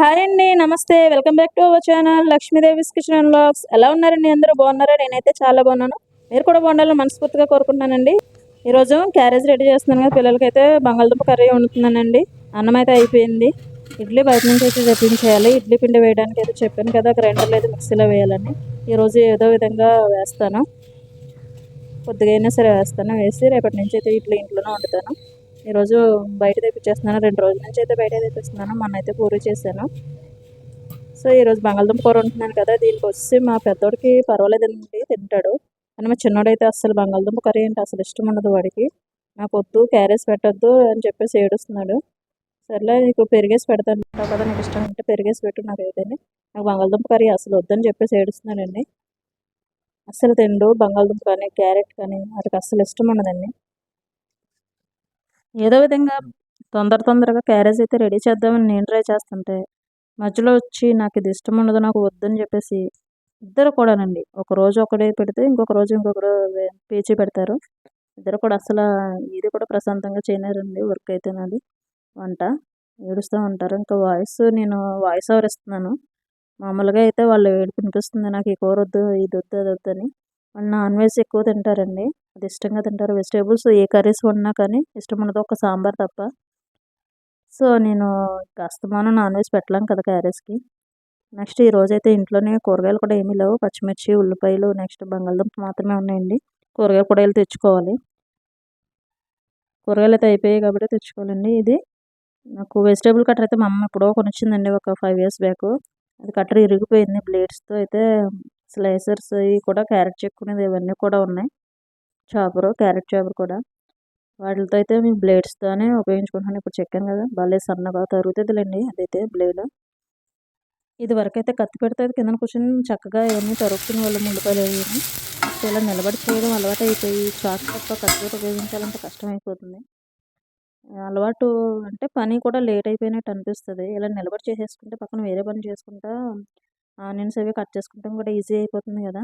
Hi అండి నమస్తే. Welcome back to our channel Lakshmidevi's kitchen blogs ఎలా ఉన్నారండి అందరూ? బాగున్నారా? నేనైతే చాలా బాగున్నాను. మీరు కూడా బాగుండాలని మనస్ఫూర్తిగా కోరుకుంటున్నానండి. ఈరోజు క్యారేజ్ రెడీ చేస్తున్నాను కదా పిల్లలకైతే బంగాళదుంప కర్రీ వండుతున్నానండి. అన్నం అయితే అయిపోయింది. ఇడ్లీ బయట నుంచి అయితే తెప్పించేయాలి. ఇడ్లీ పిండి వేయడానికి అయితే చెప్పాను కదా గ్రైండర్లో అయితే మిక్సీలో వేయాలని. ఈరోజు ఏదో విధంగా వేస్తాను. కొద్దిగా అయినా సరే వేస్తాను. వేసి రేపటి నుంచి అయితే ఇడ్లీ ఇంట్లోనే వండుతాను. ఈరోజు బయట తెప్పించేస్తున్నాను. రెండు రోజుల నుంచి అయితే బయట తెప్పిస్తున్నాను. మొన్న అయితే పూరి చేశాను. సో ఈరోజు బంగాళదుంప కూర ఉంటున్నాను కదా. దీనికి వచ్చి మా పెద్దోడికి పర్వాలేదండి తింటాడు. కానీ మా చిన్నోడైతే అసలు బంగాళదుంప కర్రీ అంటే అసలు ఇష్టం ఉండదు వాడికి. నాకు వద్దు క్యారేజ్ పెట్టొద్దు అని చెప్పేసి ఏడుస్తున్నాడు. సర్లే నీకు పెరిగేసి పెడతాను అంటావు కదా నీకు ఇష్టం అంటే పెరిగేసి పెట్టు నాకు ఏదైనా. నాకు బంగాళదుంప కర్రీ అసలు వద్దని చెప్పేసి ఏడుస్తున్నాడండి. అస్సలు తిండు బంగాళదుంప కానీ క్యారెట్ కానీ అతనికి అస్సలు ఇష్టం ఉండదండి. ఏదో విధంగా తొందర తొందరగా క్యారేజ్ అయితే రెడీ చేద్దామని నేను ట్రై చేస్తుంటే మధ్యలో వచ్చి నాకు ఇది ఇష్టం ఉండదు నాకు వద్దని చెప్పేసి ఇద్దరు కూడానండి. ఒక రోజు ఒకటే పెడితే ఇంకొక రోజు ఇంకొకరు పేచీ పెడతారు. ఇద్దరు కూడా అసలు ఇది కూడా ప్రశాంతంగా చేయలేరండి వర్క్ అయితే నాది. వంట ఏడుస్తూ ఉంటారు. ఇంకా వాయిస్ నేను వాయిస్ ఓవర్ ఇస్తున్నాను. మామూలుగా అయితే వాళ్ళు ఏడుపు వినిపిస్తుంది. నాకు ఈ కూర వద్దు ఇది వద్దు అది వద్దు అని. వాళ్ళు నాన్ వెజ్ ఎక్కువ తింటారండి. అది ఇష్టంగా తింటారు. వెజిటేబుల్స్ ఏ కర్రీస్ ఉన్నా కానీ ఇష్టం ఉండదు. ఒక సాంబార్ తప్ప. సో నేను అస్తమానం నాన్ వెజ్ పెట్టలేం కదా క్యారెట్స్కి నెక్స్ట్ ఈరోజు అయితే ఇంట్లోనే కూరగాయలు కూడా ఏమీ లేవు. పచ్చిమిర్చి ఉల్లిపాయలు నెక్స్ట్ బంగాళదుంప మాత్రమే ఉన్నాయండి. కూరగాయలు కూడా వెళ్ళి తెచ్చుకోవాలి. కూరగాయలు అయితే అయిపోయాయి కాబట్టి తెచ్చుకోవాలండి ఇది. నాకు వెజిటేబుల్ కట్టర్ అయితే మా అమ్మ ఎప్పుడో కొనిచ్చిందండి ఒక ఫైవ్ ఇయర్స్ బ్యాక్ అది కట్టర్ ఇరిగిపోయింది. బ్లేడ్స్తో అయితే స్లైసర్స్ ఇవి కూడా క్యారెట్ చెక్కునేది ఇవన్నీ కూడా ఉన్నాయి. చాపరు క్యారెట్ చాపరు కూడా. వాటితో అయితే మేము బ్లేడ్స్తోనే ఉపయోగించుకుంటున్నాను ఇప్పుడు చెక్కాను కదా భలే సన్నగా తరుగుతుందిలేండి అదైతే బ్లేడ్. ఇది వరకు అయితే కత్తి పెడితే కిందన కింద కూర్చొని చక్కగా ఇవన్నీ తరుక్కునే వాళ్ళు ముళ్ళుపాయలు అవి ఇలా నిలబడి చేయడం అలవాటు అయిపోయి చాక్ తప్ప కత్తి ఉపయోగించాలంటే కష్టం అయిపోతుంది అలవాటు అంటే పని కూడా లేట్ అయిపోయినట్టు అనిపిస్తుంది. ఇలా నిలబడి చేసేసుకుంటే పక్కన వేరే పని చేసుకుంటా ఆనియన్స్ అవి కట్ చేసుకుంటాం కూడా ఈజీ అయిపోతుంది కదా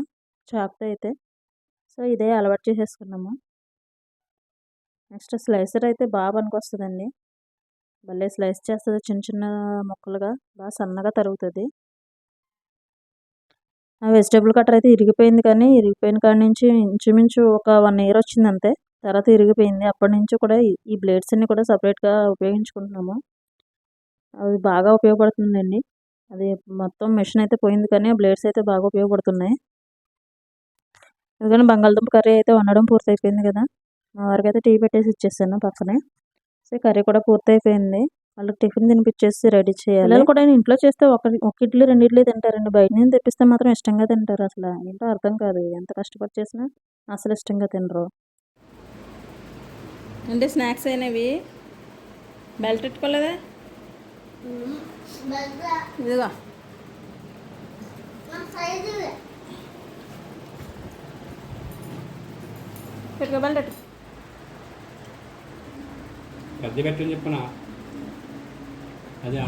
చాక్తో అయితే. సో ఇదే అలవాటు చేసేసుకున్నాము. నెక్స్ట్ స్లైసర్ అయితే బాగా పనికొస్తుందండి. భలే స్లైస్ చేస్తుంది చిన్న చిన్న ముక్కలుగా బాగా సన్నగా తరుగుతుంది. ఆ వెజిటేబుల్ కట్టర్ అయితే ఇరిగిపోయింది కానీ ఇరిగిపోయిన కాడి నుంచి ఇంచుమించు ఒక వన్ ఇయర్ వచ్చింది అంతే. తర్వాత ఇరిగిపోయింది. అప్పటి నుంచి కూడా ఈ- బ్లేడ్స్ అన్ని కూడా సపరేట్గా ఉపయోగించుకుంటున్నాము. అది బాగా ఉపయోగపడుతుందండి. అది మొత్తం మెషిన్ అయితే పోయింది కానీ ఆ బ్లేడ్స్ అయితే బాగా ఉపయోగపడుతున్నాయి. ఎందుకంటే బంగాళదుంప కర్రీ అయితే వండడం పూర్తయిపోయింది కదా. మా వారికి అయితే టీ పెట్టేసి ఇచ్చేసాను పక్కనే. సో కర్రీ కూడా పూర్తయిపోయింది. వాళ్ళకి టిఫిన్ తినిపించేసి రెడీ చేయాలి. పిల్లలు కూడా ఇంట్లో చేస్తే ఒక ఒక ఇడ్లీ రెండు ఇడ్లీ తింటారండి. బయట నుంచి తెప్పిస్తే మాత్రం ఇష్టంగా తింటారు అసలు. ఏంటో అర్థం కాదు. ఎంత కష్టపడి చేసినా అసలు ఇష్టంగా తినరు. అంటే స్నాక్స్ అయినవి? బెల్ట్ పెట్టుకోలేదా? ఇదిగో. పెట్టుకో పెట్టు పెద్ద పెట్టని చెప్పిన? అదే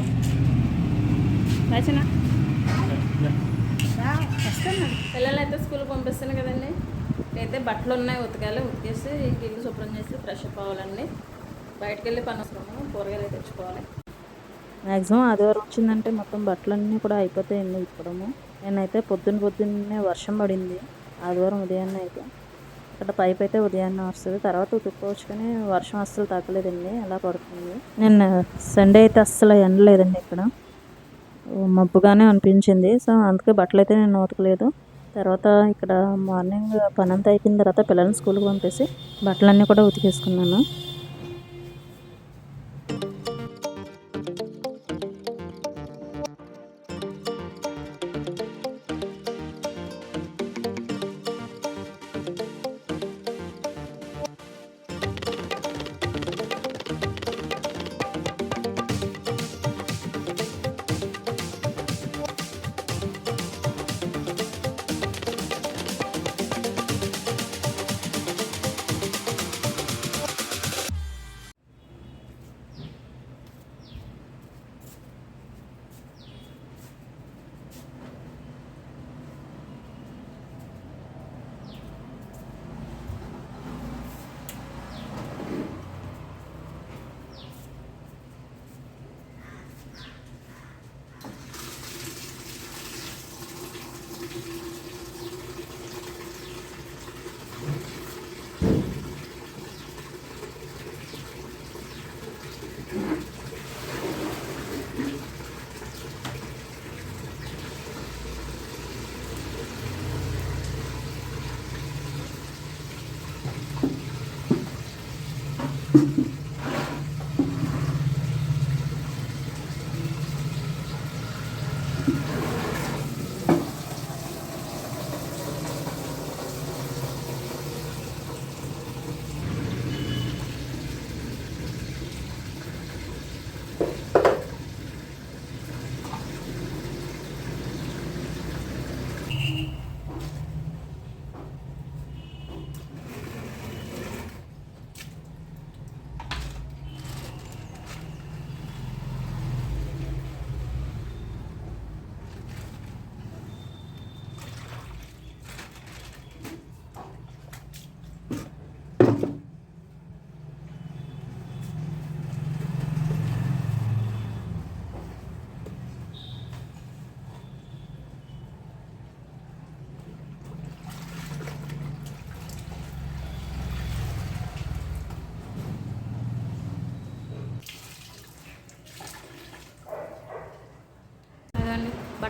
రాసిన? పిల్లలు అయితే స్కూల్కి పంపిస్తాను కదండి. అయితే బట్టలు ఉన్నాయి ఉతకాలి ఉతికేసి ఇల్లు శుభ్రం చేసి ఫ్రెష్ అప్ అవ్వాలండి. బయటకు వెళ్ళి పని వస్తున్నాము కూరగాయలు తెచ్చుకోవాలి. మ్యాక్సిమం ఆదివారం వచ్చిందంటే మొత్తం బట్టలన్నీ కూడా అయిపోతాయండి ఇప్పడము. నేనైతే పొద్దున్న పొద్దున్నే వర్షం పడింది. ఆదివారం ఉదయాన్నే అయితే. ఇక్కడ పైప్ అయితే ఉదయాన్నే వస్తుంది. తర్వాత ఉతుక్కోవచ్చు కానీ వర్షం అస్సలు తగ్గలేదండి. అలా పడుతుంది. నిన్న సండే అయితే అస్సలు ఎండలేదండి ఇక్కడ. మబ్బుగానే అనిపించింది. సో అందుకే బట్టలు అయితే నేను ఉతకలేదు. తర్వాత ఇక్కడ మార్నింగ్ పని అంతా అయిపోయిన తర్వాత పిల్లల్ని స్కూల్కి పంపేసి బట్టలన్నీ కూడా ఉతికేసుకున్నాను.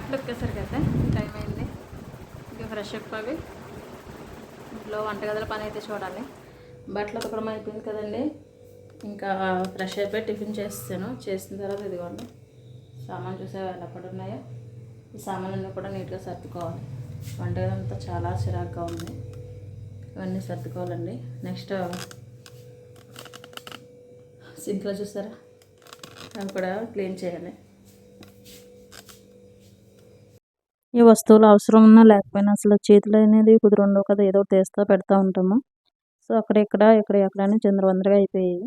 ఇదండి బట్టలు అయితే టైం అయింది. ఇంకా ఫ్రెష్ అప్ అవి. ఇంట్లో వంటగదిలో పని అయితే చూడాలి. బట్టలు ఉతకడం అయిపోయింది కదండి. ఇంకా ఫ్రెష్ అయిపోయి టిఫిన్ చేస్తాను. చేసిన తర్వాత ఇదిగోండి. సామాన్ చూసే ఎప్పుడు ఉన్నాయో. ఈ సామాన్లన్నీ కూడా నీట్గా సర్దుకోవాలి. వంటగది అంతా చాలా చిరాగ్గా ఉంది. ఇవన్నీ సర్దుకోవాలండి. నెక్స్ట్ సింక్లో చూసారా అవి కూడా క్లీన్ చేయాలి. ఈ వస్తువులు అవసరం ఉన్నా లేకపోయినా అసలు చేతులు అనేది కుదురుండవు కదా ఏదో తీస్తా పెడతా ఉంటాము. సో అక్కడ ఇక్కడ ఇక్కడ ఎక్కడైనా చంద్రవందరగా అయిపోయాయి.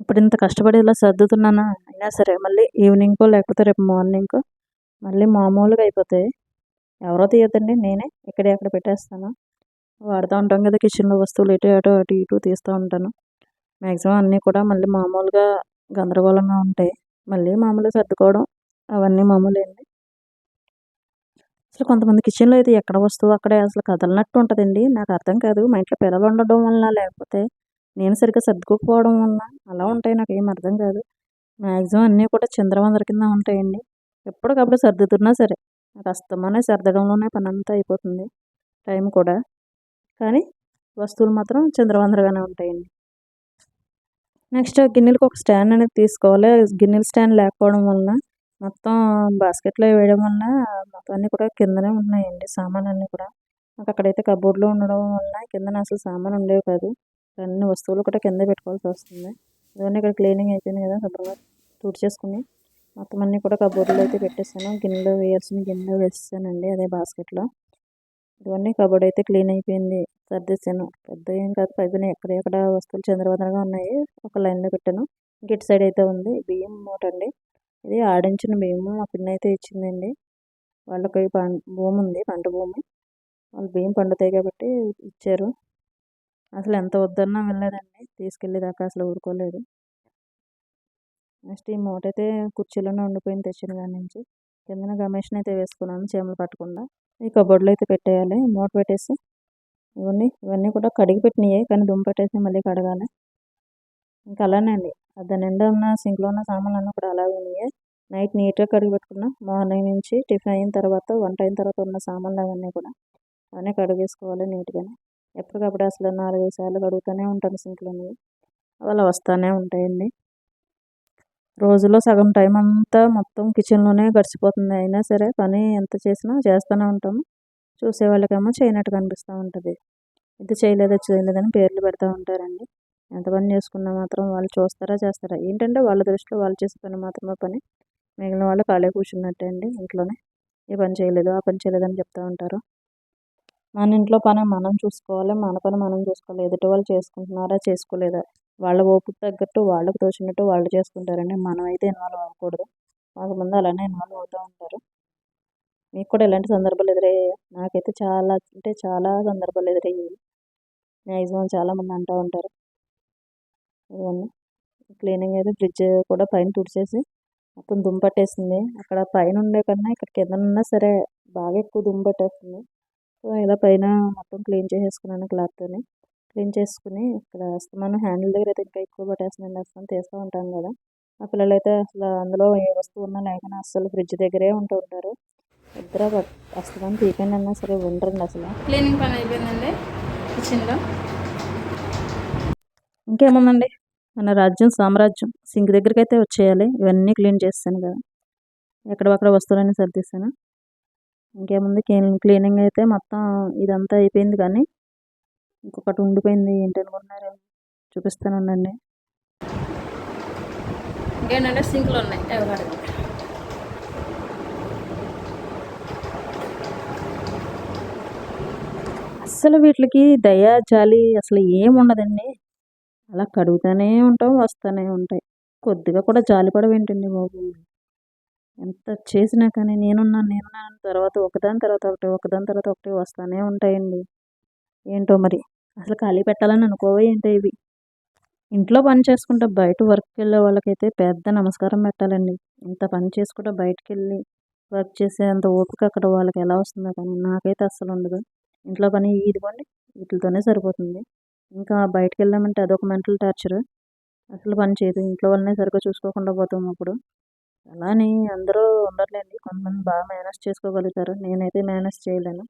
ఇప్పుడు ఇంత కష్టపడి ఇలా సర్దుతున్నానా? అయినా సరే మళ్ళీ ఈవినింగ్కో లేకపోతే రేపు మార్నింగ్కో మళ్ళీ మామూలుగా అయిపోతాయి ఎవరో తీయద్దండి నేనే ఇక్కడే అక్కడ పెట్టేస్తాను. వాడుతూ ఉంటాం కదా కిచెన్లో వస్తువులు ఇటు అటు అటు ఇటు తీస్తూ ఉంటాను. మ్యాక్సిమం అన్నీ కూడా మళ్ళీ మామూలుగా గందరగోళంగా ఉంటాయి. మళ్ళీ మామూలుగా సర్దుకోవడం అవన్నీ మామూలేండి. అసలు కొంతమంది కిచెన్లో అయితే ఎక్కడ వస్తువు అక్కడే అసలు కదలనట్టు ఉంటుందండి. నాకు అర్థం కాదు. మా ఇంట్లో పిల్లలు ఉండడం వలన లేకపోతే నేను సరిగ్గా సర్దుకోకపోవడం వలన అలా ఉంటాయి. నాకు ఏం అర్థం కాదు. మ్యాక్సిమం అన్నీ కూడా చంద్రవందర కింద ఉంటాయండి. ఎప్పటికప్పుడు సర్దుతున్నా సరే నాకు అస్తమానే సర్దడంలోనే పని అంతా అయిపోతుంది. టైం కూడా. కానీ వస్తువులు మాత్రం చంద్రవందరగానే ఉంటాయండి. నెక్స్ట్ గిన్నెలకు ఒక స్టాండ్ అనేది తీసుకోవాలి. గిన్నెల స్టాండ్ లేకపోవడం వలన మొత్తం బాస్కెట్లో వేయడం వలన మొత్తం అన్నీ కూడా కిందనే ఉన్నాయండి సామాన్ అన్నీ కూడా. నాకు అక్కడైతే కబోర్డ్లో ఉండడం వలన కిందన అసలు సామాన్ ఉండేవి కాదు. అన్ని వస్తువులు కూడా కింద పెట్టుకోవాల్సి వస్తుంది. ఇవన్నీ ఇక్కడ క్లీనింగ్ అయిపోయింది కదా శుభ్రంగా తుడిచేసుకుని మొత్తం అన్నీ కూడా కబోర్డ్లో అయితే పెట్టేసాను గిన్నెలో వేయాల్సిన గిన్నెలో వేసేసానండి అదే బాస్కెట్లో. ఇవన్నీ కబోర్డ్ అయితే క్లీన్ అయిపోయింది. సర్దేశాను. పెద్ద ఏం కాదు పైన ఎక్కడెక్కడ వస్తువులు చంద్రవందరగా ఉన్నాయి. ఒక లైన్లో పెట్టాను. గిట్ సైడ్ అయితే ఉంది బియ్యం మూట అండి. ఇది ఆడించిన బియ్యము మా పిన్న అయితే ఇచ్చిందండి. వాళ్ళకి భూమి ఉంది పంట భూమి. వాళ్ళు బియ్యం పండుతాయి కాబట్టి ఇచ్చారు. అసలు ఎంత వద్దన్నా వెళ్ళలేదండి. తీసుకెళ్ళేదాకా అసలు ఊరుకోలేదు. నెక్స్ట్ ఈ మూట అయితే కుర్చీలోనే ఉండిపోయింది తెచ్చిన కాడి నుంచి. కిందన గమేషన్ అయితే వేసుకున్నాను చీమలు పట్టకుండా. ఈ కబోర్డ్లో అయితే పెట్టేయాలి మూట పెట్టేసి. ఇవన్నీ ఇవన్నీ కూడా కడిగి పెట్టినాయి కానీ దుమ్ము పెట్టేసి మళ్ళీ కడగాలి. ఇంకా అలానే అండి. దాని నిండా ఉన్న సింక్లో ఉన్న సామాన్లు అన్నీ కూడా అలాగే ఉన్నాయి. నైట్ నీట్గా కడిగి పెట్టుకున్నా మార్నింగ్ నుంచి టిఫిన్ అయిన తర్వాత వంట అయిన తర్వాత ఉన్న సామాన్లు అవన్నీ కూడా అవన్నీ కడిగేసుకోవాలి నీట్గానే. ఎప్పటికప్పుడు అసలు నాలుగైదు సార్లు కడుగుతూనే ఉంటాను సింక్లోని. అలా వస్తూనే ఉంటాయండి. రోజులో సగం టైం అంతా మొత్తం కిచెన్లోనే గడిచిపోతుంది. అయినా సరే పని ఎంత చేసినా చేస్తూనే ఉంటాము చూసేవాళ్ళకేమో చేయనట్టు కనిపిస్తూ ఉంటుంది. ఇది చేయలేదు చేయలేదని పేర్లు పెడతా ఉంటారండి. ఎంత పని చేసుకున్నా మాత్రం వాళ్ళు చూస్తారా చేస్తారా? ఏంటంటే వాళ్ళ దృష్టిలో వాళ్ళు చేసే పని మాత్రమే పని. మిగిలిన వాళ్ళు ఖాళీ కూర్చున్నట్టే అండి ఇంట్లోనే. ఈ పని చేయలేదు ఆ పని చేయలేదని చెప్తూ ఉంటారు. మన ఇంట్లో పని మనం చూసుకోవాలి మన పని మనం చూసుకోవాలి. ఎదుటి వాళ్ళు చేసుకుంటున్నారా చేసుకోలేదా? వాళ్ళ ఓపిక తగ్గట్టు వాళ్ళకు తోచినట్టు వాళ్ళు చేసుకుంటారండి. మనం అయితే ఇన్వాల్వ్ అవ్వకూడదు. కొంతమంది అలానే ఇన్వాల్వ్ అవుతూ ఉంటారు. మీకు కూడా ఇలాంటి సందర్భాలు ఎదురయ్యాయి? నాకైతే చాలా అంటే చాలా సందర్భాలు ఎదురయ్యాయి. మ్యాక్సిమం చాలామంది అంటూ ఉంటారు. ఇవన్నీ. క్లీనింగ్ అయితే ఫ్రిడ్జ్ కూడా పైన తుడిచేసి మొత్తం దుమ్ము పట్టేసింది. అక్కడ పైన ఉండే కన్నా ఇక్కడ కింద ఉన్నా సరే బాగా ఎక్కువ దుమ్ము పట్టేస్తుంది. సో ఇలా పైన మొత్తం క్లీన్ చేసేసుకున్నాను క్లాత్తోని క్లీన్ చేసుకుని ఇక్కడ అస్తమానం హ్యాండిల్ దగ్గర అయితే ఇంకా ఎక్కువ పట్టేస్తుందండి అస్తమానం తీస్తూ ఉంటాను కదా. మా పిల్లలు అయితే అసలు అందులో ఏ వస్తువు ఉన్నా లేకనే అసలు ఫ్రిడ్జ్ దగ్గరే ఉంటూ ఉంటారు. ఇద్దరు అస్తమానం తీకండి అన్నా సరే ఉండరండి అసలు. క్లీనింగ్ పని అయిపోయిందండి. కిచెన్లో. ఇంకేముందండి? మన రాజ్యం సామ్రాజ్యం సింక్ దగ్గరికి అయితే వచ్చేయాలి. ఇవన్నీ క్లీన్ చేస్తాను కదా. ఎక్కడక్కడ వస్తువులన్నీ సర్దిస్తాను. ఇంకేముంది? క్లీన్ క్లీనింగ్ అయితే మొత్తం ఇదంతా అయిపోయింది కానీ ఇంకొకటి ఉండిపోయింది. ఏంటి అనుకుంటున్నారు? చూపిస్తానండి ఇంకేంటంటే సింక్లు ఉన్నాయి. ఎవరు అస్సలు వీటికి దయ జాలి అసలు ఏం ఉండదండి అలా కడుగుతూనే ఉంటాం వస్తూనే ఉంటాయి. కొద్దిగా కూడా జాలి ఏంటండి బాబు? ఎంత చేసినా కానీ నేనున్నాను నేనున్నాను. తర్వాత ఒకదాని తర్వాత ఒకటి ఒకదాని తర్వాత ఒకటి వస్తూనే ఉంటాయండి. ఏంటో మరి? అసలు ఖాళీ పెట్టాలని అనుకోవే ఏంటో ఇవి? ఇంట్లో పని చేసుకుంటే బయట వర్క్కి వెళ్ళే వాళ్ళకైతే పెద్ద నమస్కారం పెట్టాలండి. ఇంత పని చేసుకుంటే బయటకు వెళ్ళి వర్క్ చేసే అంత ఓపిక అక్కడ వాళ్ళకి ఎలా వస్తుందో కానీ నాకైతే అస్సలు ఉండదు. ఇంట్లో పని ఇదిగోండి వీటితోనే సరిపోతుంది. ఇంకా బయటకు వెళ్ళామంటే అదొక మెంటల్ టార్చర్. అసలు పని చేయదు. ఇంట్లో వాళ్ళనే సరిగ్గా చూసుకోకుండా పోతాం అప్పుడు. అలా అని అందరూ ఉండట్లేండి. కొంతమంది బాగా మేనేజ్ చేసుకోగలుగుతారు. నేనైతే మేనేజ్ చేయలేను.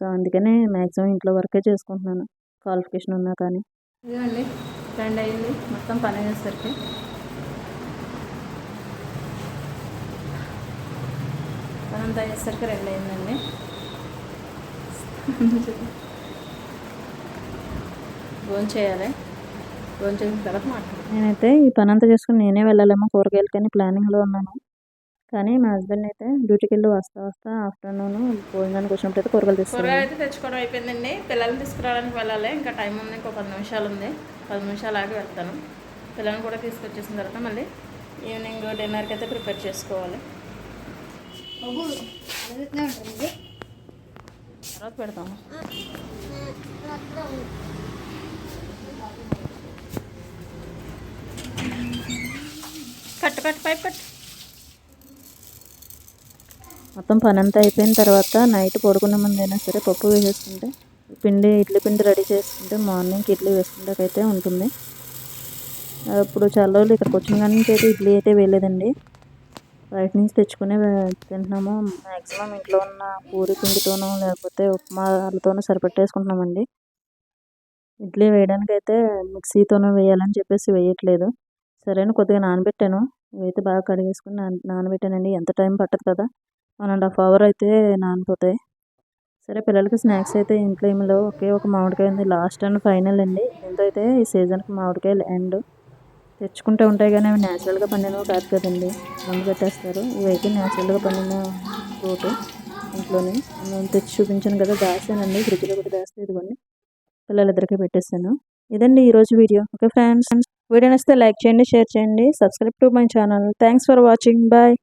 సో అందుకనే మ్యాక్సిమం ఇంట్లో వర్కే చేసుకుంటున్నాను. క్వాలిఫికేషన్ ఉన్నా కానీ. ఇదండి రెండు అయింది. మొత్తం పని అయ్యేసరికి. పని అంతా అయ్యేసరికి రెండు అయిందండి. ఫోన్ చేయాలి ఫోన్ చేసిన తర్వాత మాట్లాడాలి నేనైతే ఈ పని అంతా చేసుకుని నేనే వెళ్ళాలేమో కూరగాయలకని ప్లానింగ్లో ఉన్నాను. కానీ మా హస్బెండ్ అయితే డ్యూటీకి వెళ్ళి వస్తా వస్తా ఆఫ్టర్నూన్ భోజనానికి వచ్చినప్పుడు అయితే కూరగాయలు తీసుకున్నాను కూరగాయలు అయితే తెచ్చుకోవడం అయిపోయిందండి. పిల్లల్ని తీసుకురావడానికి వెళ్ళాలి. ఇంకా టైం ఉంది. ఇంకో పది నిమిషాలు ఉంది. పది నిమిషాలు ఆగి వెళ్తాను. పిల్లల్ని కూడా తీసుకొచ్చేసిన తర్వాత మళ్ళీ ఈవినింగ్ డిన్నర్కి అయితే ప్రిపేర్ చేసుకోవాలి. తర్వాత పెడతాము. కట్టు కట్టు పైపు కట్టు మొత్తం పని అంతా అయిపోయిన తర్వాత నైట్ పడుకునే ముందైనా సరే పప్పు వేసేసుకుంటే పిండి ఇడ్లీ పిండి రెడీ చేసుకుంటే మార్నింగ్కి ఇడ్లీ వేసుకుంటాకైతే ఉంటుంది. అప్పుడు చాలా రోజులు ఇక్కడికి వచ్చిన కానీ అయితే ఇడ్లీ అయితే వేయలేదండి. బయట నుంచి తెచ్చుకునే తింటున్నాము. మ్యాక్సిమం ఇంట్లో ఉన్న పూరి పిండితోనో లేకపోతే ఉప్మాలతోనో సరిపెట్టేసుకుంటున్నామండి. ఇడ్లీ వేయడానికైతే మిక్సీతోనూ మిక్సీతోనో వేయాలని చెప్పేసి వేయట్లేదు. సరే అని కొద్దిగా నానబెట్టాను. ఇవైతే బాగా కడిగేసుకుని నాన నానబెట్టానండి. ఎంత టైం పట్టదు కదా. వన్ అండ్ హాఫ్ అవర్ అయితే నానిపోతాయి. సరే పిల్లలకి స్నాక్స్ అయితే ఇంట్లో ఏమి లేవు ఒకే ఒక మామిడికాయ ఉంది. లాస్ట్ అండ్ ఫైనల్ అండి. దీంతో అయితే ఈ సీజన్కి మామిడికాయలు ఎండ్. తెచ్చుకుంటూ ఉంటాయి కానీ అవి న్యాచురల్గా పండినవి కాదు కదండి. మందు పెట్టేస్తారు. ఇవైతే న్యాచురల్గా పండిన ఫ్రూట్ ఇంట్లోనే. నేను తెచ్చి చూపించాను కదా దాసానండి. ఫ్రిడ్జ్లో కూడా దాస్తే ఇదిగోండి. పిల్లలిద్దరికీ పెట్టేస్తాను. ఇదండి ఈరోజు వీడియో. Okay friends. వీడియో నచ్చితే లైక్ చేయండి షేర్ చేయండి. Subscribe to my channel thanks for watching bye